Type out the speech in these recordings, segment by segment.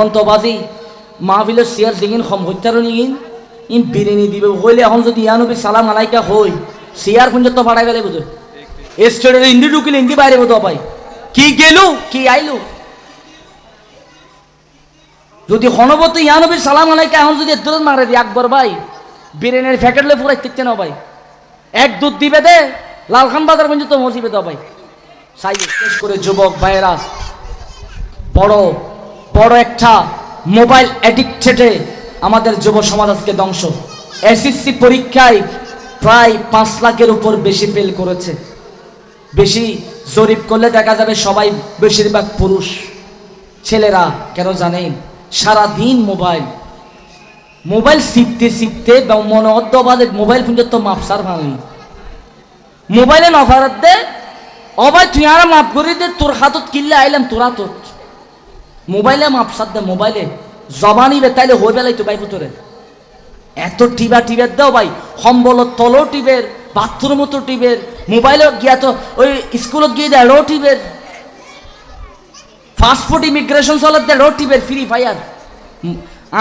এখন তো বাজি মাহফিলের চেয়ার যেগিন সম হত্যার নিগিন, ইন বিরিয়ানি দিবে। হইলে এখন যদি ইয়ানবি সালাম আলাইকা হই চেয়ার খুঁজে তো পাঠাই গেলে বুঝো স্টেডের ইন্দি ঢুকিলে ইন্দি বাইরে বোধ পাই। কি গেলু? কি আইলু? যদি হনবত ইয়ানবির সালাম আলাইকা এখন যদি দূরত মারে দি আকবর ভাই বিরিয়ানির ফ্যাকেটলে পুরাই দেখতে না ভাই এক দুধ দিবে দে, লালখান বাজার পর্যন্ত মসিবে দাও ভাই সাই শেষ করে যুবক ভাইয়েরা বড় বড় একটা মোবাইল অ্যাডিক্টেডে আমাদের যুব সমাজ আজকে ধ্বংস। এসএসসি পরীক্ষায় প্রায় পাঁচ লাখের উপর বেশি ফেল করেছে। বেশি জরিপ করলে দেখা যাবে সবাই বেশিরভাগ পুরুষ। ছেলেরা, কেন জানেন? সারা দিন মোবাইল। মোবাইল শিখতে শিখতে মনে অদ্যবাদে মোবাইল ফোন তো মাপসার ভাঙি মোবাইলে নফারত দে, অবাই তুই আর মাপ করি দে, তোর হাতত কিনলে আইলাম, তোরা তোর। মোবাইলে মাপসার দে মোবাইলে। জবানি বে, তাইলে হয়ে বেলাই তো ভাই এত টিবা টিবের দাও ভাই সম্বল তলো টিবের বাথরুমও তো টিবের, মোবাইলে গিয়া তো ওই স্কুলত গিয়ে দেয় এড়ো টিবের। ফাস্টফুড ইমিগ্রেশন চলত দেয় এড়ো টিবের ফ্রি ফায়ার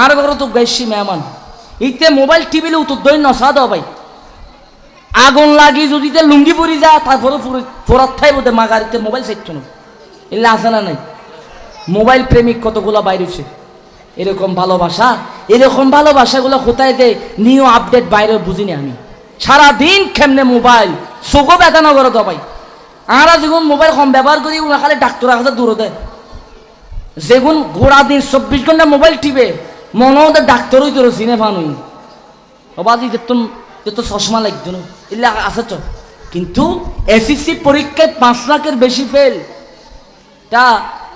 আর ঘরে তো বেশি মেহমান। ইতে মোবাইল টিভিলে উত্তর দই নসা দাও ভাই। আগুন লাগি যদি লুঙ্গি পরি যা তারপরে ফোরাত থাই বোধে মাগারিতে মোবাইল সেটছ না এলে আছে না নাই। মোবাইল প্রেমিক কতগুলো বাইরেছে? এরকম ভালোবাসা? এরকম ভালোবাসাগুলো কোথায় দে নিউ আপডেট বাইরে বুঝিনি আমি। সারাদিন খেমনে মোবাইল? চোখও ব্যথা না করে তো আমরা যখন মোবাইল কম ব্যবহার করি, ওরা খালি ডাক্তার কাছে দূরে দেয়। যেগুন গোড়া দিন চব্বিশ ঘণ্টা মোবাইল টিপে, মনে হতে ডাক্তারই তোর চিনে ফানুই অবাদি যেতন তো চশমা লাগতো না। এলে আছে তো। কিন্তু এসএসসি পরীক্ষায় পাঁচ লাখের বেশি ফেল তা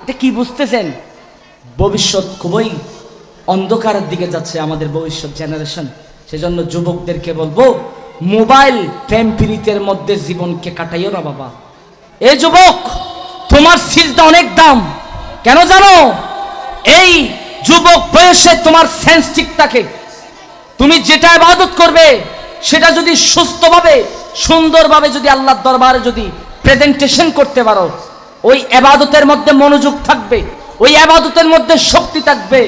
এটা কি বুঝতেছেন? ভবিষ্যৎ খুবই অন্ধকারের দিকে যাচ্ছে আমাদের ভবিষ্যৎ জেনারেশন সেজন্য যুবকদেরকে বলব, মোবাইল প্রেম পীড়িতের মধ্যে জীবনকে কাটাইও না বাবা। এ যুবক, তোমার সিজটা অনেক দাম। কেন জানো? এই যুবক বয়সে তোমার সেন্স ঠিক থাকে। তুমি যেটা ইবাদত করবে, সেটা যদি সুস্থভাবে, সুন্দরভাবে যদি আল্লাহর দরবারে যদি প্রেজেন্টেশন করতে পারো ওই আবাদতের মধ্যে মনোযোগ থাকবে, ওই আবাদতের মধ্যে শক্তি থাকবে।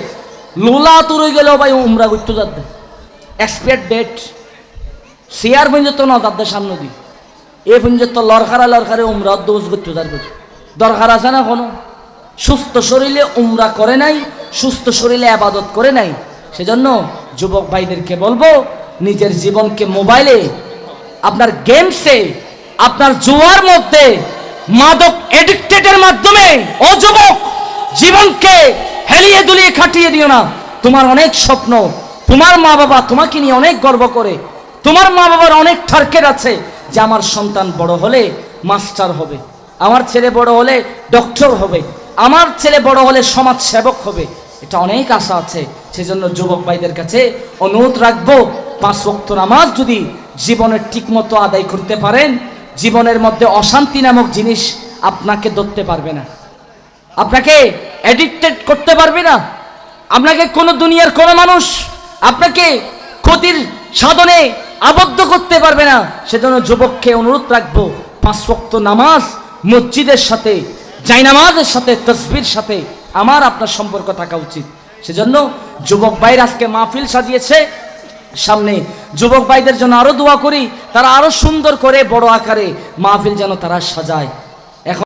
লোলা তুরে গেলেও ভাই উমরা করতে যাবে। এক্সপায়ার ডেট শেয়ার পর্যন্ত না যাদের সামনে দি এ পর্যন্ত লরখারা লরখারে উমরা দোষ করতে যাবে। দরকার আছে না কোনো? সুস্থ শরীরে উমরা করে নাই, সুস্থ শরীরে আবাদত করে নাই। সেজন্য যুবক ভাইদেরকে বলব, নিজের জীবনকে মোবাইলে, আপনার গেমসে আপনার জুয়ার মধ্যে মাদক এডিক্টেডের মাধ্যমে ও যুবক, জীবনকে হেলিয়ে দুলিয়ে খাটিয়ে দিও না। তোমার অনেক স্বপ্ন, তোমার মা বাবা তোমাকে নিয়ে অনেক গর্ব করে। তোমার মা বাবার অনেক টার্গেট আছে যে আমার সন্তান বড় হলে মাস্টার হবে। আমার ছেলে বড় হলে ডক্টর হবে। আমার ছেলে বড় হলে সমাজ সেবক হবে। এটা অনেক আশা আছে। সেজন্য যুবক ভাইদের কাছে অনুরোধ রাখব, পাঁচ ওয়াক্ত নামাজ যদি জীবনের ঠিকমতো আদায় করতে পারেন জীবনের মধ্যে অশান্তি নামক জিনিস আপনাকে ধরতে পারবে না। আপনাকে অ্যাডিক্টেড করতে পারবে না। আপনাকে কোনো দুনিয়ার কোনো মানুষ আপনাকে ক্ষতির সাধনে আবদ্ধ করতে পারবে না। সেজন্য যুবককে অনুরোধ রাখব, পাঁচ ওয়াক্ত নামাজ মসজিদের সাথে, জাইনামাজের সাথে, তসবির সাথে আমার আপনার সম্পর্ক থাকা উচিত। সেজন্য যুবক ভাইয়ের আজকে মাহফিল সাজিয়েছে। সামনে যুবক ভাইদের জন্য আরও দোয়া করি, তারা আরও সুন্দর করে, বড় আকারে মাহফিল যেন তারা সাজায়।